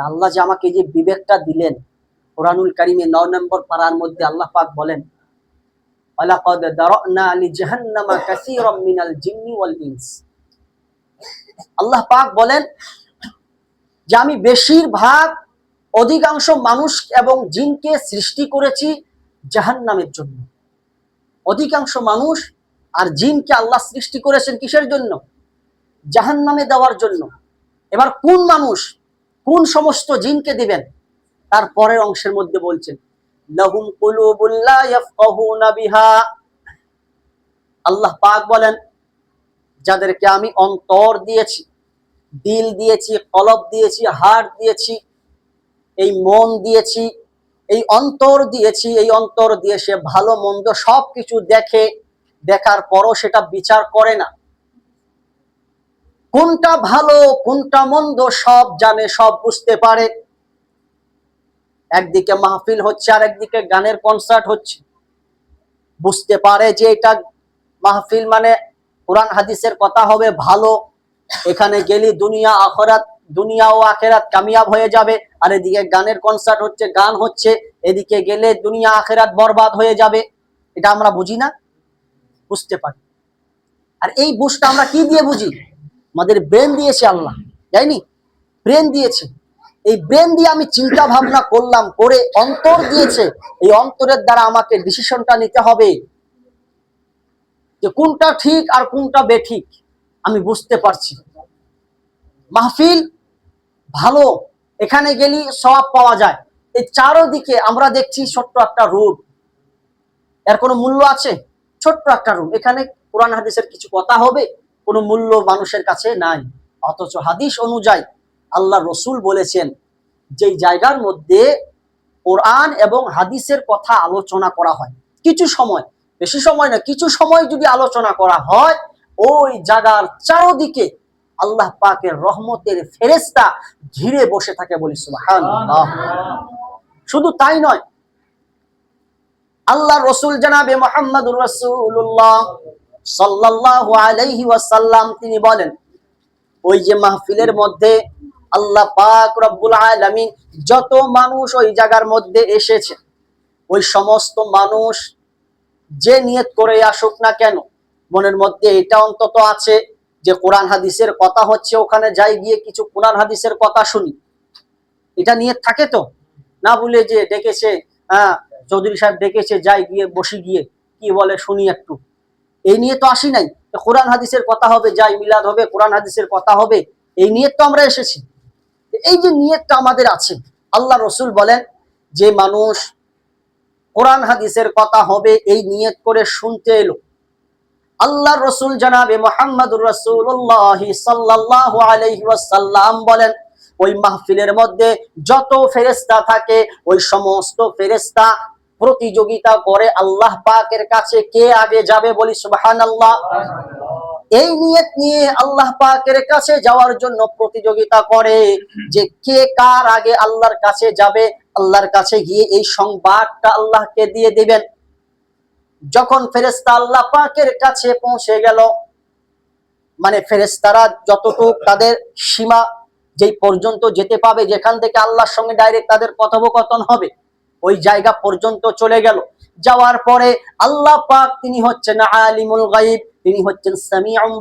আল্লাহ যে আমাকে যে বিবেকটা দিলেন কোরআনুল কারিমে নয় নম্বর পাড়ার মধ্যে আল্লাহ পাক বলেন আল্লাহ পাক বলেন যে আমি বেশিরভাগ অধিকাংশ মানুষ এবং জিনকে সৃষ্টি করেছি জাহান্নামের জন্য। অধিকাংশ মানুষ আর জিনকে আল্লাহ সৃষ্টি করেছেন কিসের জন্য? জাহান্নামে দেওয়ার জন্য। এবার কোন মানুষ কোন সমস্ত জিনকে দিবেন? তার পরের অংশের মধ্যে বলছেন, লাহুম কুলুবুল লা ইয়াফকাহুনা বিহা। আল্লাহ পাক বলেন, যাদেরকে আমি অন্তর দিয়েছি, দিল দিয়েছি, কলব দিয়েছি, হাড় দিয়েছি, এই মন দিয়েছি, এই অন্তর দিয়েছি, এই অন্তর দিয়ে সে ভালো মন্দ সব কিছু দেখে, দেখার পরও সেটা বিচার করে না। কোনটা ভালো, কোনটা মন্দ, সব জানে, সব বুঝতে পারে। একদিকে মাহফিল হচ্ছে আর একদিকে গানের কনসার্ট হচ্ছে। বুঝতে পারে যে এটা মাহফিল মানে কোরআন হাদিসের কথা হবে, ভালো। এখানে গেলি দুনিয়া, আখরাত, দুনিয়া ও আখেরাত কামিয়াব হয়ে যাবে। আর এদিকে গানের কনসার্ট হচ্ছে, গান হচ্ছে, এদিকে গেলে দুনিয়া, আখেরাত বরবাদ হয়ে যাবে। এটা আমরা বুঝি না? বুঝতে পারি। আর এই বুঝটা আমরা কি দিয়ে বুঝি? আমাদের ব্রেন দিয়েছে আল্লাহ যাইনি ব্রেন দিয়েছে। এই ব্রেন দিয়ে আমি চিন্তা ভাবনা করলাম, করে অন্তর দিয়েছে, এই অন্তরের দ্বারা আমাকে ডিসিশনটা নিতে হবে। যে কোনটা ঠিক আর কোনটা বেঠিক, আমি বুঝতে পারছি মাহফিল ভালো, এখানে গেলি সব পাওয়া যায়। এই চারোদিকে আমরা দেখছি ছোট্ট একটা রূপ এর কোনো মূল্য আছে? ছোট্ট একটা রূপ এখানে কোরআন হাদিসের কিছু কথা হবে। কোনো মূল্য মানুষের কাছে নাই। অথচ হাদিস অনুযায়ী আল্লাহ রসুল বলেছেন, যেই জায়গার মধ্যে কোরআন এবং হাদিসের কথা আলোচনা করা হয়, কিছু সময়, বেশি সময় না, কিছু সময় যদি আলোচনা করা হয়, ওই জায়গার চারদিকে আল্লাহ পাকের রহমতের ফেরেস্তা ঘিরে বসে থাকে বলি শুধু তাই নয়, আল্লাহ রসুল জানাবে মোহাম্মদুর রসুল্লাহ সাল্লাল্লাহু আলাইহি ওয়াসাল্লাম, তিনি বলেন, ওই যে মাহফিলের মধ্যে আল্লাহ পাক রব্বুল আলামিন যত মানুষ ওই জায়গার মধ্যে এসেছে, ওই সমস্ত মানুষ যে নিয়ত করে আসুক না কেন, মনের মধ্যে এটা অন্তত আছে যে কোরআন হাদিসের কথা হচ্ছে, ওখানে যাই গিয়ে কিছু কোরআন হাদিসের কথা শুনি। এটা নিয়ে থাকে তো? না বলে যে ডেকেছে হ্যাঁ চৌধুরী সাহেব ডেকেছে, যাই গিয়ে, বসি গিয়ে, কি বলে শুনি একটু। এই নিয়ে তো আসি নাই। কোরআন হাদিসের কথা হবে, যাই মিলাদ হবে, কোরআন হাদিসের কথা হবে, এই নিয়ে তো আমরা এসেছি। এই যে নিয়তটা আমাদের আছে, আল্লাহ রসুল বলেন, যে মানুষ কোরআন হাদিসের কথা হবে, এই নিয়ত করে শুনতে এলো। আল্লাহ রসুল জানাবে, মোহাম্মদুর রসুল্লাহ সাল্লাহ আলহি বলেন, ওই মাহফিলের মধ্যে যত ফেরেস্তা থাকে, ওই সমস্ত ফেরেস্তা প্রতিযোগিতা করে আল্লাহ পাকের কাছে কে আগে যাবে বলি সুবাহান আল্লাহ এই নিয়ত নিয়ে আল্লাহ পাকের কাছে যাওয়ার জন্য প্রতিযোগিতা করে যে কে কার আগে আল্লাহর কাছে যাবে, আল্লাহর কাছে গিয়ে এই সংবাদটা আল্লাহকে দিয়ে দিবেন। যখন ফেরেস্তা আল্লাহ পাকের কাছে পৌঁছে গেল মানে ফেরেস্তারা যতটুক তাদের সীমা যেই পর্যন্ত যেতে পাবে, যেখান থেকে আল্লাহর সঙ্গে ডাইরেক্ট তাদের কথোপকথন হবে ওই জায়গা পর্যন্ত চলে গেল। যাওয়ার পরে আল্লাহ পাক তিনি হচ্ছেন আলিমুল গাইব তিনি হচ্ছেন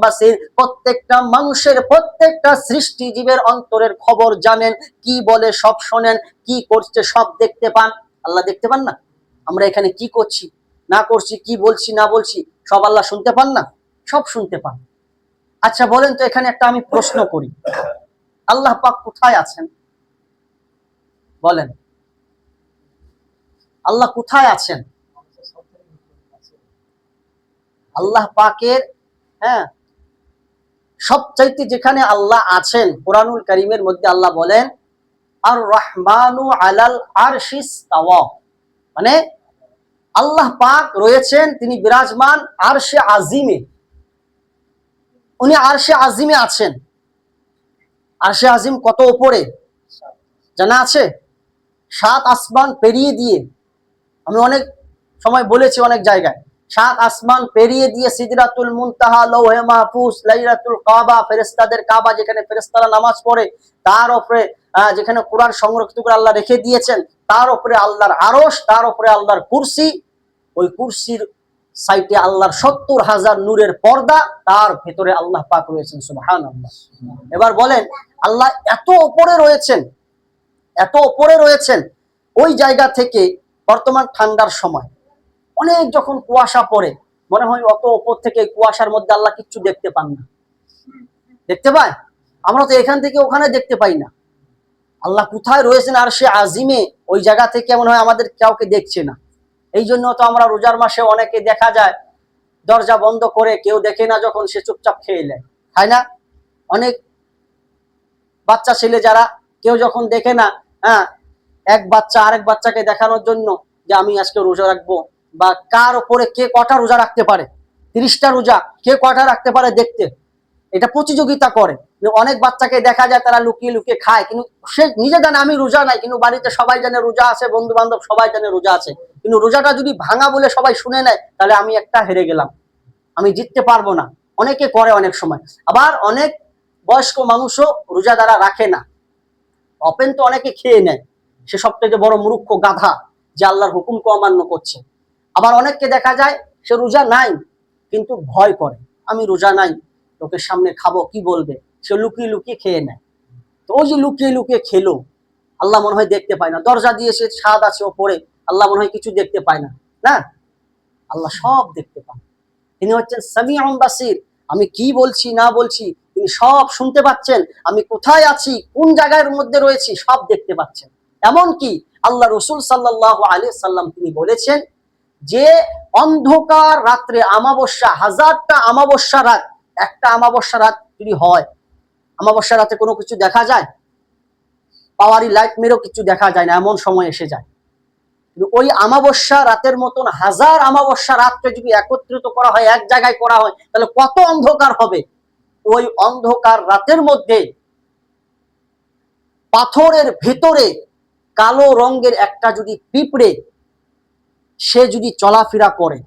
বাসির। প্রত্যেকটা মানুষের প্রত্যেকটা সৃষ্টি জীবের অন্তরের খবর জানেন, কি বলে সব শোনেন, কি করছে সব দেখতে পান। আল্লাহ দেখতে পান না? আমরা এখানে কি করছি? না করছি, কি বলছি, না বলছি, সব আল্লাহ শুনতে পান না? সব শুনতে পান। আচ্ছা বলেন তো এখানে একটা আমি প্রশ্ন করি। আল্লাহ পাক কোথায় আছেন? বলেন। আল্লাহ কোথায় আছেন? আল্লাহ পাকের হ্যাঁ সবচাইতে যেখানে আল্লাহ আছেন, কোরআনুল করিমের মধ্যে আল্লাহ বলেন আর রহমানু আলাল আর মানে আল্লাহ পাক রয়েছেন, তিনি বিরাজমান আর সে আজিমে। উনি আর সে আজিমে আছেন। আর সে আজিম কত ওপরে জানা আছে? সাত আসমান পেরিয়ে দিয়ে। আমি অনেক সময় বলেছি অনেক জায়গায়, সাত আসমান পেরিয়ে দিয়ে সিদরাতুল মুনতাহা, লৌহে মাহফুজ, লাইলাতুল কাবা ফেরেস্তাদের কাবা যেখানে ফেরেস্তারা নামাজ পড়ে, তার ওপরে যেখানে কোরআন সংরক্ষিত করে আল্লাহ রেখে দিয়েছেন, তার ওপরে আল্লাহর আরস তার ওপরে আল্লাহর কুরসি, ওই কুরসির সাইটে আল্লাহর সত্তর হাজার নূরের পর্দা, তার ভেতরে আল্লাহ পাক রয়েছেন সুবহান আল্লাহ এবার বলেন, আল্লাহ এত ওপরে রয়েছেন, এত ওপরে রয়েছেন, ওই জায়গা থেকে বর্তমান ঠান্ডার সময়। অনেক যখন কুয়াশা পড়ে, মনে হয় অত ওপর থেকে কুয়াশার মধ্যে আল্লাহ কিচ্ছু দেখতে পান না। দেখতে পায়? আমরা তো এখান থেকে ওখানে দেখতে পাই না। আল্লাহ কোথায় রয়েছেন আর সে আজিমে ওই জায়গা থেকে মনে হয় আমাদের কাউকে দেখছে না। এই জন্য তো আমরা রোজার মাসে অনেকে দেখা যায়, দরজা বন্ধ করে কেউ দেখে না যখন সে চুপচাপ খেয়ে নেয়। তাই না? অনেক বাচ্চা ছেলে যারা কেউ যখন দেখে না হ্যাঁ এক বাচ্চা আরেক বাচ্চাকে দেখানোর জন্য যে আমি আজকে রোজা রাখব। বা কার ওপরে কে কটা রোজা রাখতে পারে? তিরিশটা রোজা কে কটা রাখতে পারে দেখতে? এটা প্রতিযোগিতা করে। অনেক বাচ্চাকে দেখা যায় তারা লুকিয়ে লুকিয়ে খায়, কিন্তু সে নিজে জানে আমি রোজা নাই, কিন্তু বাড়িতে সবাই জানে রোজা আছে বন্ধু বান্ধব সবাই জানে রোজা আছে। কিন্তু রোজাটা যদি ভাঙা বলে সবাই শুনে নেয়, তাহলে আমি একটা হেরে গেলাম। আমি জিততে পারব না। অনেকে করে অনেক সময়। আবার অনেক বয়স্ক মানুষও রোজা দ্বারা রাখে না। অপেন তো অনেকে খেয়ে নেয়। সে সব থেকে বড় মূর্খ গাধা যে আল্লাহর হুকুমকে অমান্য করছে। আবার অনেককে দেখা যায় সে রোজা নাই, কিন্তু ভয় করে। আমি রোজা নাই, লোকের সামনে খাব, কি বলবে? সে লুকিয়ে লুকিয়ে খেয়ে নেয়। তো ওই যে লুকিয়ে লুকিয়ে খেলো, আল্লাহ মনে হয় দেখতে পায় না। দরজা দিয়ে সে স্বাদ আছে ওপরে, আল্লাহ মনে হয় কিছু দেখতে পায় না। না, আল্লাহ সব দেখতে পান। তিনি হচ্ছেন সামি বাসির। আমি কি বলছি, না বলছি, তিনি সব শুনতে পাচ্ছেন। আমি কোথায় আছি, কোন জায়গার মধ্যে রয়েছি, সব দেখতে পাচ্ছেন। এমন কি আল্লাহ রসুল সাল্লাহ আলী সাল্লাম তিনি বলেছেন যে অন্ধকার রাত্রে আমাবস্যা, হাজারটা আমাবস্যা রাত, একটা আমাবস্যা রাত যদি হয়, আমাবস্যা রাতে কোনো কিছু দেখা যায়? পাওয়ারি লাইট মেরেও কিছু দেখা যায় না, এমন সময় এসে যায়। কিন্তু ওই আমাবস্যা রাতের মতন হাজার আমাবস্যা রাতকে যদি একত্রিত করা হয়, এক জায়গায় করা হয়, তাহলে কত অন্ধকার হবে? ওই অন্ধকার রাতের মধ্যে পাথরের ভেতরে কালো রঙের একটা যদি পিঁপড়ে, সে যদি চলাফেরা করে,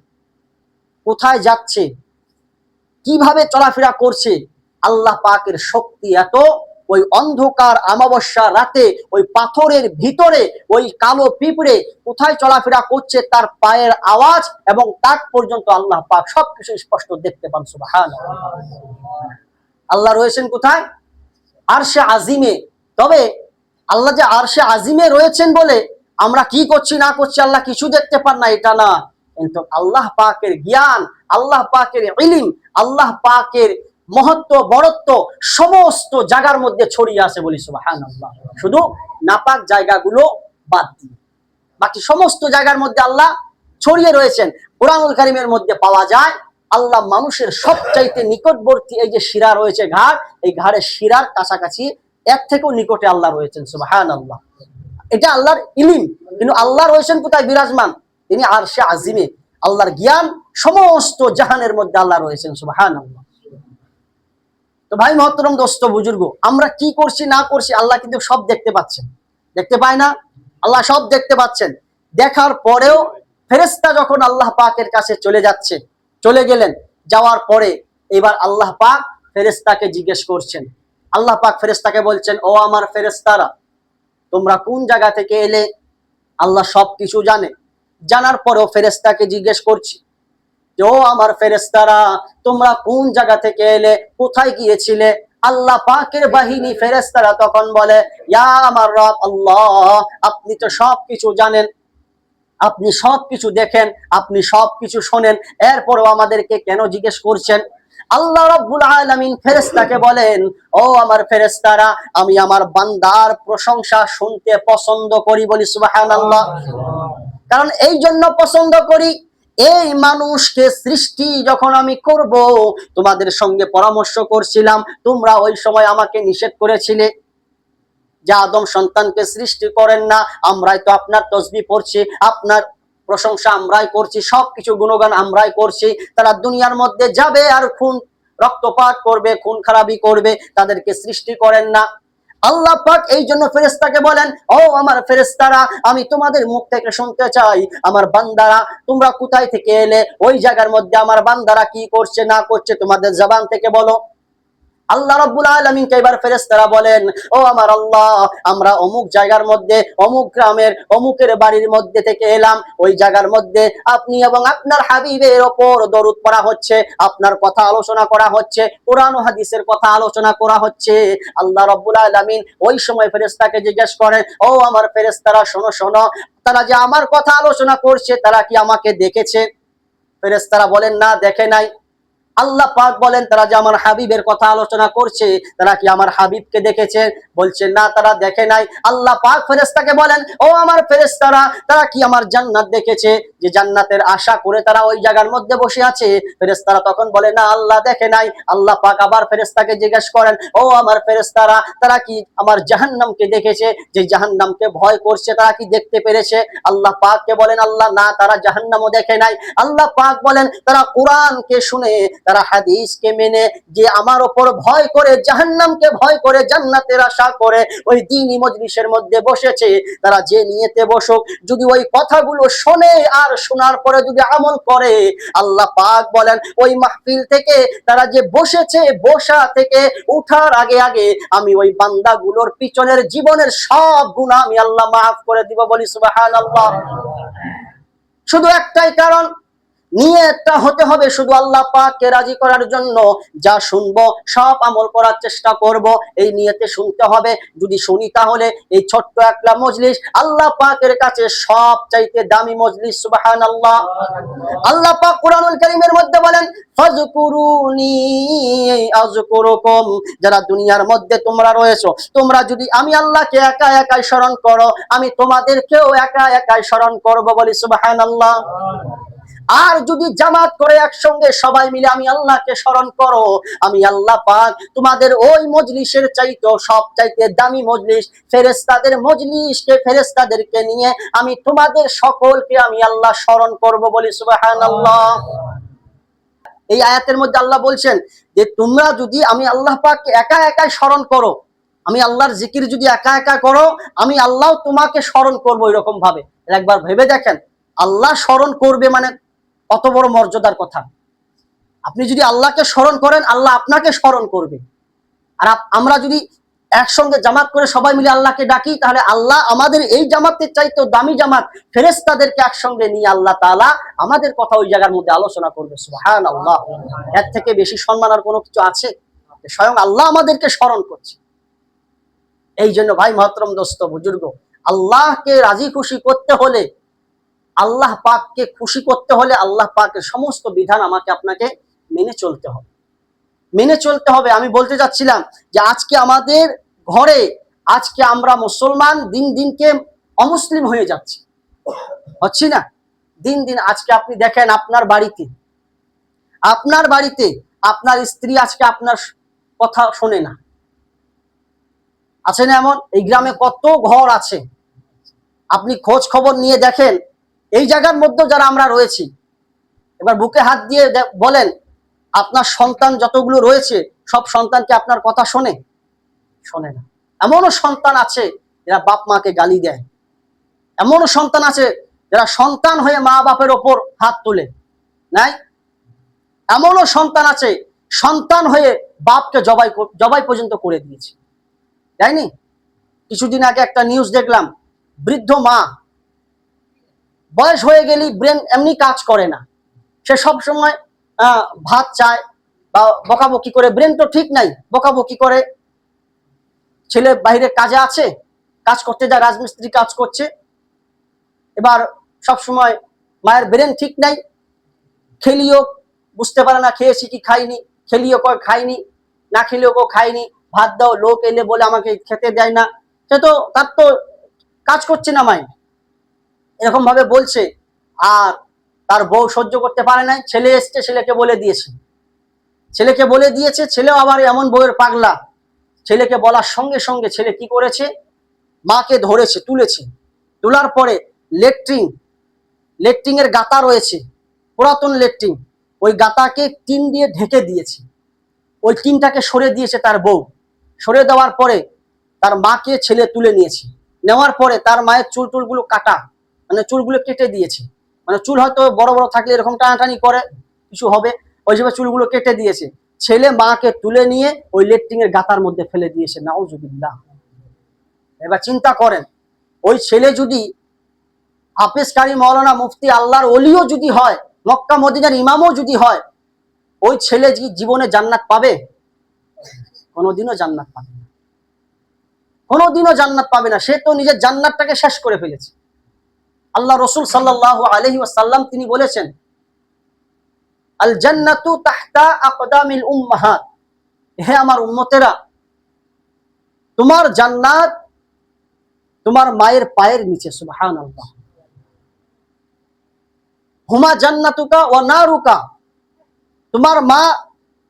কোথায় যাচ্ছে, কীভাবে চলাফেরা করছে, আল্লাহ পাকের শক্তি এত, ওই অন্ধকার আমাবস্যা রাতে, ওই পাথরের ভিতরে, ওই কালো পিঁপড়ে কোথায় চলাফেরা করছে তার পায়ের আওয়াজ এবং তাক পর্যন্ত আল্লাহ পাক সবকিছু স্পষ্ট দেখতে পান সুবাহান আল্লাহ রয়েছেন কোথায়? আর সে আজিমে। তবে আল্লাহ যে আরশে আজিমে রয়েছেন বলে আমরা কি করছি, না করছি, আল্লাহ কিছু দেখতে পান না, এটা না। কিন্তু আল্লাহ পাকের জ্ঞান, আল্লাহ পাকের ইলিম, আল্লাহ পাকের মহত্ব বড়ত্ব সমস্ত জায়গার মধ্যে ছড়িয়ে আছে বলি সুবাহান শুধু নাপাক জায়গাগুলো বাদ দিয়ে। বাকি সমস্ত জায়গার মধ্যে আল্লাহ ছড়িয়ে রয়েছেন। কোরআনুল কারিমের মধ্যে পাওয়া যায়, আল্লাহ মানুষের সবচাইতে নিকটবর্তী এই যে শিরা রয়েছে ঘাড় এই ঘাড়ের শিরার কাছাকাছি এর থেকেও নিকটে আল্লাহ রয়েছেন সুবাহান আল্লাহ এটা আল্লাহর ইলিম, কিন্তু আল্লাহ রয়েছেন কোথায়? বিরাজমান। তিনি আর সে আজিমে। আল্লাহর জ্ঞান সমস্ত জাহানের মধ্যে আল্লাহ রয়েছেন সুবাহান আল্লাহ তো ভাই মহতরম দোস্ত, বুজুর্গ, আমরা কি করছি, না করছি, আল্লাহ কিন্তু সব দেখতে পাচ্ছেন। দেখতে পায় না? আল্লাহ সব দেখতে পাচ্ছেন। দেখার পরেও ফেরেস্তা যখন আল্লাহ পাকের কাছে চলে যাচ্ছে, চলে গেলেন, যাওয়ার পরে এবার আল্লাহ পাক ফেরেস্তাকে জিজ্ঞেস করছেন আল্লাহ পাক ফেরেস্তাকে বলছেন, ও আমার ফেরেস্তারা তোমরা কোন জায়গা থেকে এলে আল্লাহ সব কিছু জানে? জানার পরেও ফেরেস্তাকে জিজ্ঞেস করছি যে, ও আমার ফেরেস্তারা তোমরা কোন জায়গা থেকে এলে? কোথায় গিয়েছিলে? আল্লাহ পাকের বাহিনী ফেরেস্তারা তখন বলে, ইয়া আমার রব, আল্লাহ, আপনি তো সব কিছু জানেন। আপনি সব কিছু দেখেন, আপনি সব কিছু শোনেন। এরপরও আমাদেরকে কেন জিজ্ঞেস করছেন? আল্লাহ রব্বুল আলামিন ফেরেশতাকে বলেন, ও আমার ফেরেশতারা, আমি আমার বান্দার প্রশংসা শুনতে পছন্দ করি বলি সুবহানাল্লাহ। কারণ এই জন্য পছন্দ করি। এই মানুষকে সৃষ্টি যখন আমি করব, তোমাদের সঙ্গে পরামর্শ করছিলাম, তোমরা ওই সময় আমাকে নিষেধ করেছিলে। যে আদম সন্তানকে সৃষ্টি করেন না, আমরাই তো আপনার তসবি পড়ছি, আপনার প্রশংসা আমরাই করছি, সবকিছু গুণগান আমরাই করছি। তারা দুনিয়ার মধ্যে যাবে আর খুন, রক্তপাত করবে, খুন খারাপি করবে, তাদেরকে সৃষ্টি করেন না। আল্লাহ পাক এই জন্য ফেরেস্তাকে বলেন, ও আমার ফেরেস্তারা আমি তোমাদের মুখ থেকে শুনতে চাই, আমার বান্দারা, তোমরা কোথায় থেকে এলে? ওই জায়গার মধ্যে আমার বান্দারা কি করছে, না করছে, তোমাদের জবান থেকে বলো। আল্লাহ রাব্বুল আলামিনকে এবার ফেরেশতারা বলেন, ও আমার আল্লাহ, আমরা অমুক জায়গার মধ্যে, অমুক গ্রামের, অমুকের বাড়ির মধ্যে থেকে এলাম। ওই জায়গার মধ্যে আপনি এবং আপনার হাবিবের ওপর দরুদ পড়া হচ্ছে, আপনার কথা আলোচনা করা হচ্ছে, কোরআন হাদিসের কথা আলোচনা করা হচ্ছে। আল্লাহ রাব্বুল আলামিন ওই সময় ফেরেশতাকে জিজ্ঞেস করেন, ও আমার ফেরেশতারা, শোনো শোনো, তারা যে আমার কথা আলোচনা করছে, তারা কি আমাকে দেখেছে? ফেরেশতারা বলেন, না, দেখে নাই। আল্লাহ পাক বলেন, তারা যে আমার হাবিবের কথা আলোচনা করছে, তারা কি আমার হাবিবকে দেখেছে? বলছে, না, তারা দেখে নাই। আল্লাহ পাক ফেরেস্তাকে বলেন, ও আমার ফেরেস্তারা তারা কি আমার জান্নাত দেখেছে? যে জান্নাতের আশা করে তারা ওই জায়গার মধ্যে বসে আছে। ফেরেস্তারা তখন বলে, না, আল্লাহ দেখে নাই। আল্লাহ পাক আবার ফেরেস্তাকে জিজ্ঞেস করেন, ও আমার ফেরেস্তারা তারা কি আমার জাহান্নামকে দেখেছে? যে জাহান্নামকে ভয় করছে, তারা কি দেখতে পেরেছে? আল্লাহ পাককে বলেন, আল্লাহ, না, তারা জাহান্নামও দেখে নাই। আল্লাহ পাক বলেন, তারা কোরআনকে শুনে তারা হাদিসকে মেনে যে আমার ওপর ভয় করে, জাহান্নামকে ভয় করে, জান্নাতের আশা করে, ওই দিনই মজলিসের মধ্যে বসেছে। তারা যে নিয়েতে বসুক, যদি ওই কথাগুলো শোনে আর শোনার পরে যদি আমল করে, আল্লাহ পাক বলেন, ওই মাহফিল থেকে তারা যে বসেছে, বসা থেকে উঠার আগে আগে আমি ওই বান্দাগুলোর পিছনের জীবনের সব গুণা আমি আল্লাহ মাফ করে দিব বলি, সুবহানাল্লাহ। শুধু একটাই কারণ নিয়তটা হতে হবে শুধু আল্লাহ পাককে রাজি করার জন্য। যা শুনব, সব আমল করার চেষ্টা করব, এই নিয়তে শুনতে হবে। যদি শুনি তাহলে এই ছোট্ট একটা মজলিস আল্লাহ পাকের কাছে সব চাইতে দামি মজলিস, সুবহানাল্লাহ। আল্লাহ পাক কোরআনুল কারীমের মধ্যে বলেন ফাজকুরুনি যারা দুনিয়ার মধ্যে তোমরা রয়েছো, তোমরা যদি আমি আল্লাহকে একা একাই স্মরণ করো, আমি তোমাদেরকেও একা একাই স্মরণ করব বলি, সুবহানাল্লাহ। আর যদি জামাত করে একসঙ্গে সবাই মিলে আমি আল্লাহকে স্মরণ করো, আমি আল্লাহ পাক তোমাদের ওই মজলিসের চাইতো সব চাইতে দামি মজলিস ফেরেস্তাদের মজলিসকে ফেরেস্তাদেরকে নিয়ে আমি তোমাদের সকলকে আমি আল্লাহ স্মরণ করব বলি সুবহানাল্লাহ। এই আয়াতের মধ্যে আল্লাহ বলছেন যে তোমরা যদি আমি আল্লাহ পাককে একা একাই স্মরণ করো, আমি আল্লাহর জিকির যদি একা একা করো, আমি আল্লাহ তোমাকে স্মরণ করব এরকম ভাবে একবার ভেবে দেখেন, আল্লাহ স্মরণ করবে মানে কত বড় মর্যাদার কথা। আপনি যদি আল্লাহকে স্মরণ করেন, আল্লাহ আপনাকে স্মরণ করবে। আর আমরা যদি একসঙ্গে জামাত করে সবাই মিলে আল্লাহকে ডাকি, তাহলে আল্লাহ আমাদের এই জামাতের চাইতে দামি জামাত ফেরেস্তাদেরকে একসঙ্গে নিয়ে আল্লাহ তাআলা আমাদের কথা ওই জায়গার মধ্যে আলোচনা করবে। সুহান আল্লাহ এর থেকে বেশি সম্মান আর কোনো কিছু আছে? স্বয়ং আল্লাহ আমাদেরকে স্মরণ করছে। এই জন্য ভাই মহতরম দোস্ত, বুজুর্গ, আল্লাহকে রাজি খুশি করতে হলে আল্লাহ পাককে খুশি করতে হলে আল্লাহ পাকের সমস্ত বিধান আমাকে আপনাকে মেনে চলতে হবে। মেনে চলতে হবে। আমি বলতে যাচ্ছিলাম যে আজকে আমাদের ঘরে, আজকে আমরা মুসলমান দিন দিনকে অমুসলিম হয়ে যাচ্ছি। হচ্ছি না? দিন দিন আজকে আপনি দেখেন আপনার বাড়িতে আপনার বাড়িতে আপনার স্ত্রী আজকে আপনার কথা শোনে না। আছে না এমন? এই গ্রামে কত ঘর আছে। আপনি খোঁজ খবর নিয়ে দেখেন এই জায়গার মধ্যে যারা আমরা রয়েছি, এবার বুকে হাত দিয়ে বলেন, আপনার সন্তান যতগুলো রয়েছে, সব সন্তানকে আপনার কথা শোনে? শোনে না। এমনও সন্তান আছে যারা বাপ মাকে গালি দেয়। এমনও সন্তান আছে যারা সন্তান হয়ে মা বাপের ওপর হাত তোলে। নাই? এমনও সন্তান আছে, সন্তান হয়ে বাপকে জবাই জবাই পর্যন্ত করে দিয়েছে। তাইনি কিছুদিন আগে একটা নিউজ দেখলাম, বৃদ্ধ মা বয়স হয়ে গেলেই ব্রেন এমনি কাজ করে না। সে সব সময় ভাত চায় বা বকাবকি করে। ব্রেন তো ঠিক নাই, বকাবকি করে। ছেলে বাইরে কাজে আছে, কাজ করতে যায়, রাজমিস্ত্রি কাজ করছে। এবার সব সময় মায়ের ব্রেন ঠিক নাই। খেলিও বুঝতে পারে না, খেয়েছি কি খাইনি, খেলিও কয় খাইনি, না খেলেও কেউ খাইনি, ভাত দাও, লোক এলে বলে আমাকে খেতে দেয় না। সে তো, তার তো কাজ করছে না মাই এরকম ভাবে বলছে, আর তার বউ সহ্য করতে পারে নাই। ছেলে এসছে, ছেলেকে বলে দিয়েছে। ছেলেকে বলে দিয়েছে, ছেলেও আবার এমন বউয়ের পাগলা। ছেলেকে বলার সঙ্গে সঙ্গে ছেলে কি করেছে? মাকে ধরেছে, তুলেছে। তোলার পরে লেট্রিন লেট্রিন এর গাতা রয়েছে, পুরাতন লেট্রিন। ওই গাতাকে টিন দিয়ে ঢেকে দিয়েছে। ওই টিনটাকে সরে দিয়েছে তার বউ। সরে দেওয়ার পরে তার মাকে ছেলে তুলে নিয়েছে। নেওয়ার পরে তার মায়ের চুল টুলগুলো কাটা। মানে চুলগুলো কেটে দিয়েছে। মানে চুল হয়তো বড় বড় থাকলে এরকম টানাটানি করে, কিছু হবে। ওই হিসেবে চুলগুলো কেটে দিয়েছে। ছেলে মাকে তুলে নিয়ে ওই লেট্রিং এর গাতার মধ্যে ফেলে দিয়েছে। নাউজুবিল্লাহ। এবার চিন্তা করেন, ওই ছেলে যদি হাফেজকারী মৌলানা মুফতি আল্লাহর অলিও যদি হয়, মক্কা মদিনার ইমামও যদি হয়, ওই ছেলে জীবনে জান্নাত পাবে? কোনোদিনও জান্নাত পাবে না। কোনোদিনও জান্নাত পাবে না। সে তো নিজের জান্নাতটাকে শেষ করে ফেলেছে। আল্লাহ রসুল সাল্লাহ আলহি ওয়াসাল্লাম তিনি বলেছেন আল জান্নাতু তাহতা আকদামিল উম্মাহাত। হে আমার উম্মতেরা, তোমার জান্নাত তোমার মায়ের পায়ের নিচে সুবহান আল্লাহ হুমা জান্নাতুকা ও নারুকা, তোমার মা,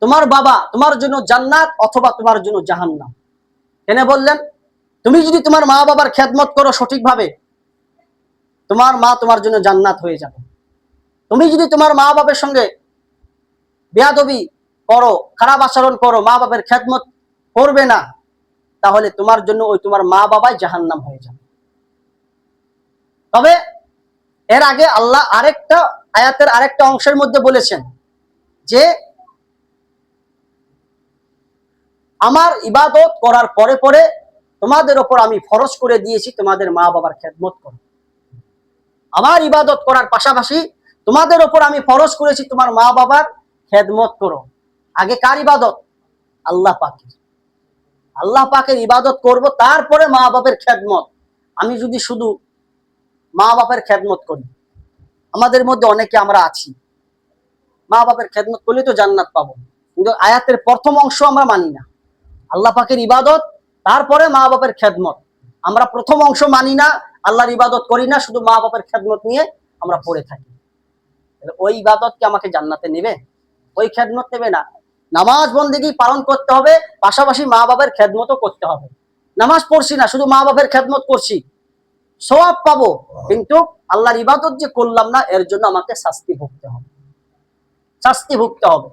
তোমার বাবা তোমার জন্য জান্নাত অথবা তোমার জন্য জাহান্নাম। কেন বললেন, তুমি যদি তোমার মা বাবার খেদমত করো সঠিকভাবে তোমার মা তোমার জন্য জান্নাত হয়ে যাবে। তুমি যদি তোমার মা বাবার সঙ্গে বেয়াদবি করো, খারাপ আচরণ করো, মা বাবার খেদমত করবে না, তাহলে তোমার জন্য ওই তোমার মা বাবাই জাহান্নাম হয়ে যাবে। তবে এর আগে আল্লাহ আরেকটা আয়াতের আরেকটা অংশের মধ্যে বলেছেন যে, আমার ইবাদত করার পরে পরে তোমাদের ওপর আমি ফরজ করে দিয়েছি, তোমাদের মা বাবার খেদমত করো। আমার ইবাদত করার পাশাপাশি তোমাদের ওপর আমি ফরজ করেছি তোমার মা বাবার খেদমত করো। আগে কার ইবাদত? আল্লাহ পাকের। আল্লাহ পাকের ইবাদত করব, তারপরে মা বাপের খেদমত। আমি যদি শুধু মা বাপের খেদমত করি, আমাদের মধ্যে অনেকে আমরা আছি। মা বাপের খেদমত করলে তো জান্নাত পাবো। কিন্তু আয়াতের প্রথম অংশ আমরা মানি না। আল্লাহ পাকের ইবাদত, তারপরে মা বাপের খেদমত। আমরা প্রথম অংশ মানি না আল্লাহর ইবাদত করি না, শুধু মা বাপের খেদমত নিয়ে আমরা পড়ে থাকি। ওই ইবাদত কি আমাকে জান্নাতে নেবে? ওই খেদমত নেবে না। নামাজ বন্দিগি পালন করতে হবে, পাশাপাশি মা বাবার খেদমতও করতে হবে। নামাজ পড়ছি না, শুধু মা বাবার খেদমত করছি। সওয়াব পাবো, কিন্তু আল্লাহর ইবাদত যে করলাম না, এর জন্য আমাকে শাস্তি ভুগতে হবে। শাস্তি ভুগতে হবে।